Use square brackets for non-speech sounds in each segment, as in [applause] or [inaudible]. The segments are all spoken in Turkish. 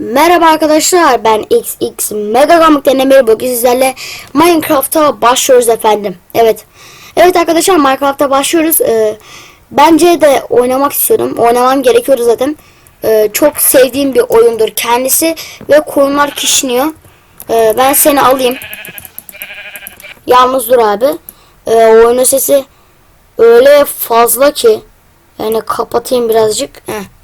Merhaba arkadaşlar ben XX Mega Gamik'ten Emir bugün sizlerle Minecraft'a başlıyoruz efendim. Evet. Evet arkadaşlar Minecraft'a başlıyoruz. Ee, bence de oynamak istiyorum. Oynamam gerekiyor zaten. Ee, çok sevdiğim bir oyundur kendisi ve konular kişniyor. Ee, ben seni alayım. Yalnız dur abi. Ee, oyunun sesi öyle fazla ki yani kapatayım birazcık. Heh.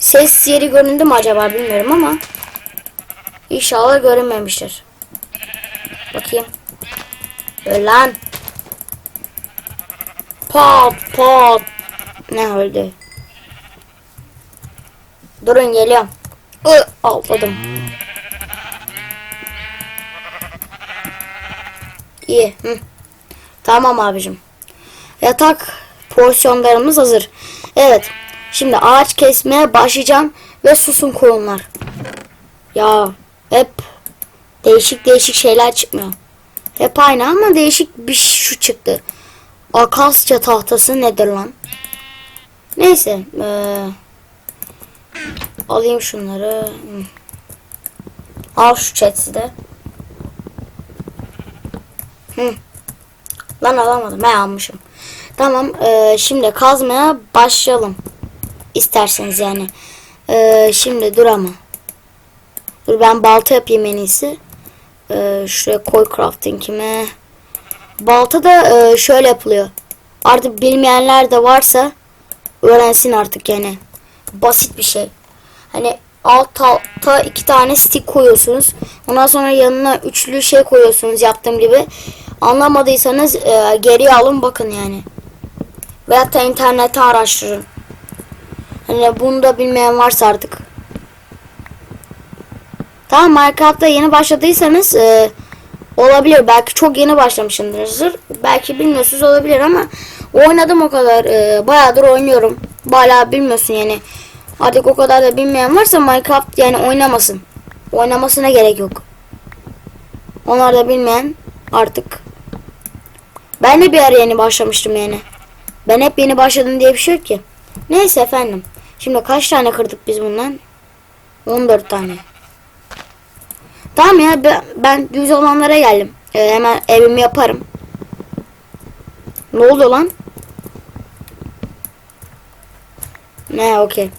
Ses yeri göründü mü acaba bilmiyorum ama inşallah görünmemiştir. Bakayım. Öl lan. Pat pat. Ne öldü? Durun geliyorum. Ih, Altladım. İyi. Hı. Tamam abicim. Yatak porsiyonlarımız hazır. Evet. Şimdi ağaç kesmeye başlayacağım ve susun koyunlar. Ya hep değişik değişik şeyler çıkmıyor. Hep aynı ama değişik bir şu çıktı. Akasya tahtası nedir lan? Neyse. Ee, alayım şunları. Al şu chatsi de. Hı. Lan alamadım. Ben almışım. Tamam. ee, şimdi kazmaya başlayalım. İsterseniz yani. Ee, şimdi dur ama. Dur ben balta yapayım en iyisi. Ee, şuraya koy crafting'ime. Balta da e, şöyle yapılıyor. Artık bilmeyenler de varsa öğrensin artık yani. Basit bir şey. Hani alt alta iki tane stick koyuyorsunuz. Ondan sonra yanına üçlü şey koyuyorsunuz yaptığım gibi. Anlamadıysanız e, geriye alın bakın yani. Veyahut da internete araştırın. Hani bunu da bilmeyen varsa artık. Tamam Minecraft'ta yeni başladıysanız e, olabilir. Belki çok yeni başlamışsınızdır. Belki bilmiyorsunuz olabilir ama oynadım o kadar. E, bayağıdır oynuyorum. Hala bilmiyorsun yani. Artık o kadar da bilmeyen varsa Minecraft yani oynamasın. Oynamasına gerek yok. Onlar da bilmeyen artık. Ben de bir ara yeni başlamıştım yani. Ben hep yeni başladım diye bir şey yok ki. Neyse efendim. Şimdi kaç tane kırdık biz bundan? 14 tane. Tamam ya ben, ben düz olanlara geldim. Ee, hemen evimi yaparım. Ne oldu lan? Ne okey.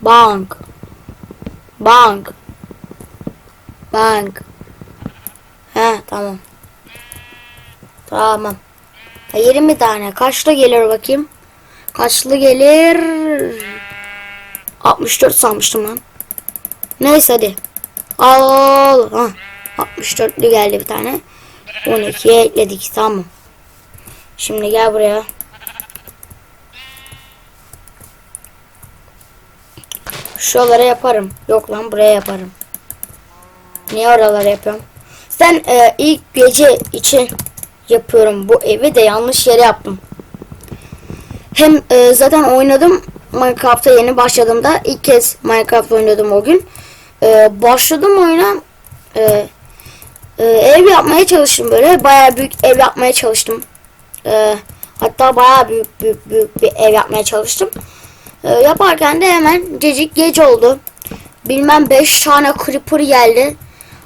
Bank. Bank. Bank. He tamam. Tamam. 20 tane. Kaçta gelir bakayım? Kaçlı gelir? 64 sanmıştım lan. Neyse hadi. Al. Ha. 64'lü geldi bir tane. 12'ye ekledik. Tamam. Şimdi gel buraya. Şuralara yaparım. Yok lan buraya yaparım. Niye oralara yapıyorum? Sen e, ilk gece için yapıyorum bu evi de yanlış yere yaptım. Hem e, zaten oynadım Minecraft'a yeni başladığımda ilk kez Minecraft oynadım o gün. E, başladım oyuna e, e, ev yapmaya çalıştım böyle bayağı büyük ev yapmaya çalıştım. E, hatta bayağı büyük büyük büyük bir ev yapmaya çalıştım. E, yaparken de hemen cecik gece oldu. Bilmem 5 tane creeper geldi.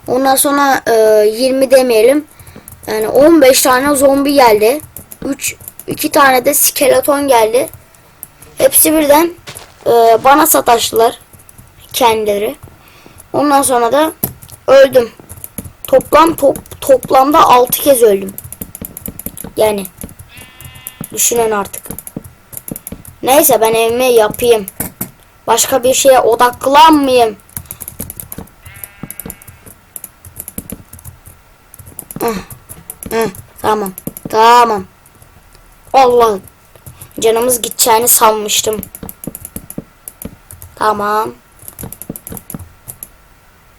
Ondan sonra e, 20 demeyelim. Yani 15 tane zombi geldi. 3 2 tane de skeleton geldi. Hepsi birden e, bana sataştılar kendileri. Ondan sonra da öldüm. Toplam top, toplamda 6 kez öldüm. Yani düşünün artık. Neyse ben evimi yapayım. Başka bir şeye odaklanmayayım. Heh, heh, tamam. Tamam. Allah. Canımız gideceğini sanmıştım. Tamam.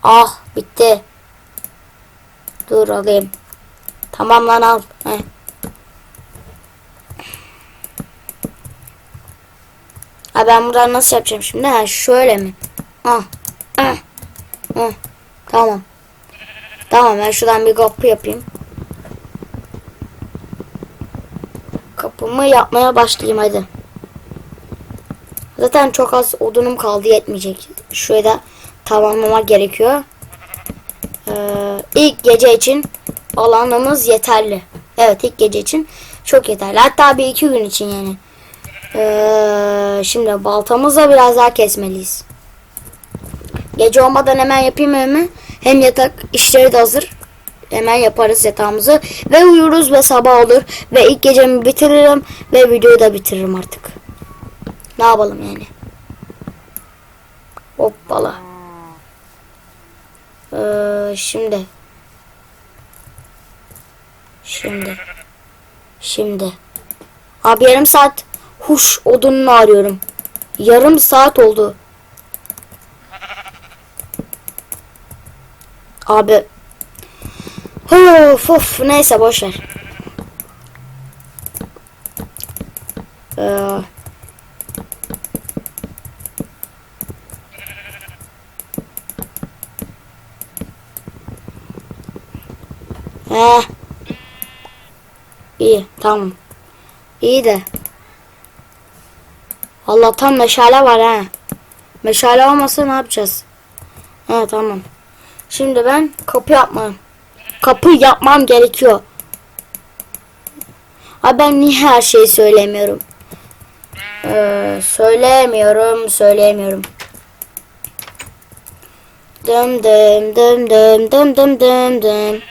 Ah bitti. Dur alayım. Tamam lan al. Heh. Ha ben buradan nasıl yapacağım şimdi? Ha şöyle mi? Ah. Ah. Ah. Tamam. Tamam ben şuradan bir kapı yapayım. Kapımı yapmaya başlayayım hadi. Zaten çok az odunum kaldı yetmeyecek. Şurayı da tamamlamak gerekiyor. Ee, ilk gece için alanımız yeterli. Evet ilk gece için çok yeterli. Hatta bir iki gün için yani. Ee, şimdi baltamızla biraz daha kesmeliyiz. Gece olmadan hemen yapayım mı? Hem yatak işleri de hazır. Hemen yaparız yatağımızı. Ve uyuruz ve sabah olur. Ve ilk gecemi bitiririm. Ve videoyu da bitiririm artık. Ne yapalım yani. Hoppala. Ee, şimdi. Şimdi. Şimdi. Abi yarım saat huş odununu arıyorum. Yarım saat oldu. Abi. Of of neyse boş ver. Ee. İyi tamam. İyi de. Allah'tan meşale var ha. Meşale olmasa ne yapacağız? He tamam. Şimdi ben kapı yapmam. Kapı yapmam gerekiyor. Abi ben niye her şeyi söylemiyorum? Ee, söyleyemiyorum, söyleyemiyorum. Dım dım dım dım dım dım dım dım.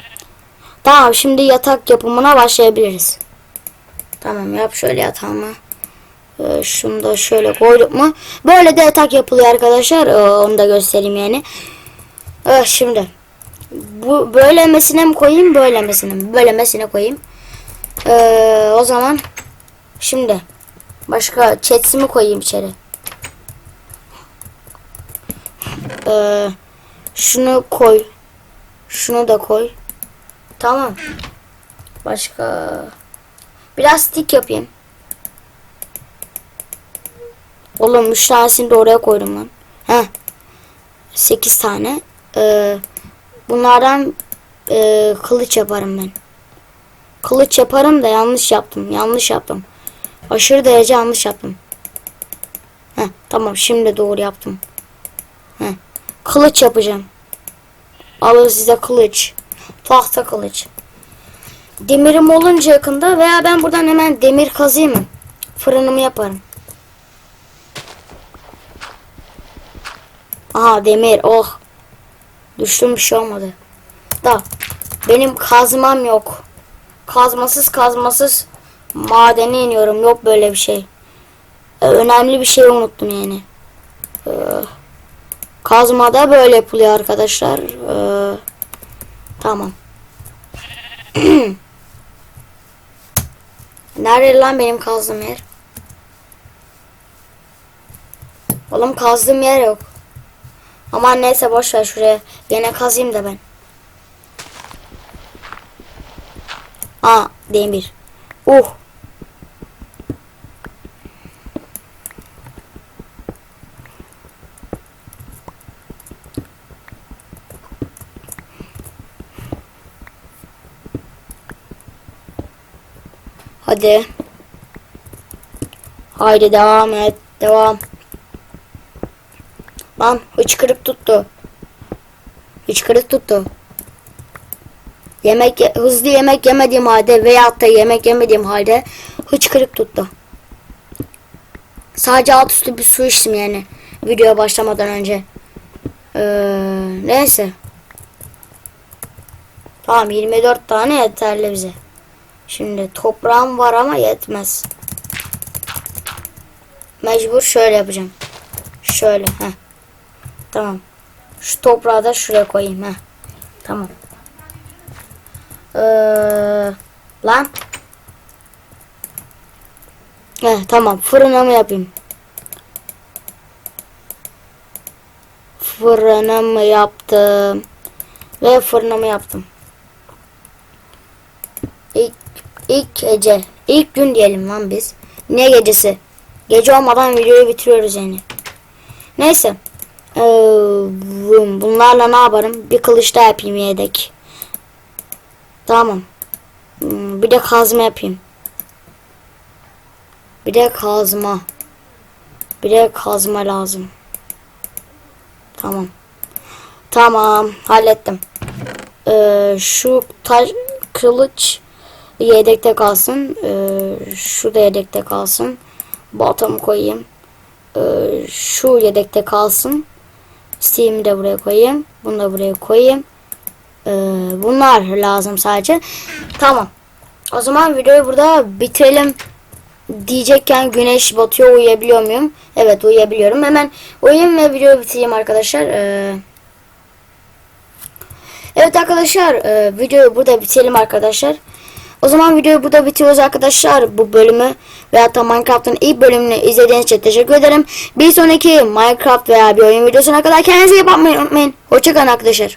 Tamam şimdi yatak yapımına başlayabiliriz. Tamam yap şöyle yatağımı. Ee, şunu da şöyle koyduk mu? Böyle de yatak yapılıyor arkadaşlar. Ee, onu da göstereyim yani. Evet şimdi. Bu böylemesine mi koyayım böylemesine mi? Böylemesine koyayım. Ee, o zaman şimdi başka chatsi mi koyayım içeri? Ee, şunu koy. Şunu da koy. Tamam. Başka biraz stick yapayım. Oğlum 3 tanesini de oraya koydum lan. Heh. 8 tane. Ee, bunlardan e, kılıç yaparım ben. Kılıç yaparım da yanlış yaptım. Yanlış yaptım. Aşırı derece yanlış yaptım. Heh, tamam şimdi doğru yaptım. Heh. Kılıç yapacağım. Alın size kılıç. Tahta kılıç. Demirim olunca yakında veya ben buradan hemen demir kazayım mı? Fırınımı yaparım. Aha demir oh. Düştüm bir şey olmadı. Da benim kazmam yok. Kazmasız kazmasız madene iniyorum. Yok böyle bir şey. Ee, önemli bir şey unuttum yani. Ee, kazmada böyle yapılıyor arkadaşlar. Ee, tamam. [clears throat] Nerede lan benim kazdığım yer? Oğlum kazdığım yer yok. Ama neyse boş ver şuraya. Yine kazayım da ben. Aa demir. Uh. Hadi. Haydi devam et. Devam. Lan hıçkırık tuttu. Hıçkırık tuttu. Yemek ye- hızlı yemek yemediğim halde veyahut da yemek yemediğim halde hıçkırık tuttu. Sadece alt üstü bir su içtim yani. Videoya başlamadan önce. Ee, neyse. Tamam 24 tane yeterli bize. Şimdi toprağım var ama yetmez. Mecbur şöyle yapacağım. Şöyle. Heh. Tamam. Şu toprağı da şuraya koyayım. Heh. Tamam. Ee, lan. Heh, tamam. Fırınımı yapayım. Fırınımı yaptım. Ve fırınımı yaptım. İlk, ilk gece. ilk gün diyelim lan biz. Ne gecesi? Gece olmadan videoyu bitiriyoruz yani. Neyse. Bunlarla ne yaparım? Bir kılıç daha yapayım yedek. Tamam. Hmm, Bir de kazma yapayım. Bir de kazma. Bir de kazma lazım. Tamam. Tamam. Hallettim. Ee, şu taş kılıç yedekte kalsın. Ee, şu da yedekte kalsın. Baltamı koyayım. Ee, şu yedekte kalsın. Steam'i de buraya koyayım. Bunu da buraya koyayım. Ee, bunlar lazım sadece. Tamam. O zaman videoyu burada bitirelim. Diyecekken güneş batıyor uyuyabiliyor muyum? Evet uyuyabiliyorum. Hemen uyuyayım ve videoyu bitireyim arkadaşlar. Ee, evet arkadaşlar e, videoyu burada bitirelim arkadaşlar. O zaman videoyu burada bitiriyoruz arkadaşlar. Bu bölümü veya da Minecraft'ın ilk bölümünü izlediğiniz için teşekkür ederim. Bir sonraki Minecraft veya bir oyun videosuna kadar kendinize iyi bakmayı unutmayın. Hoşçakalın arkadaşlar.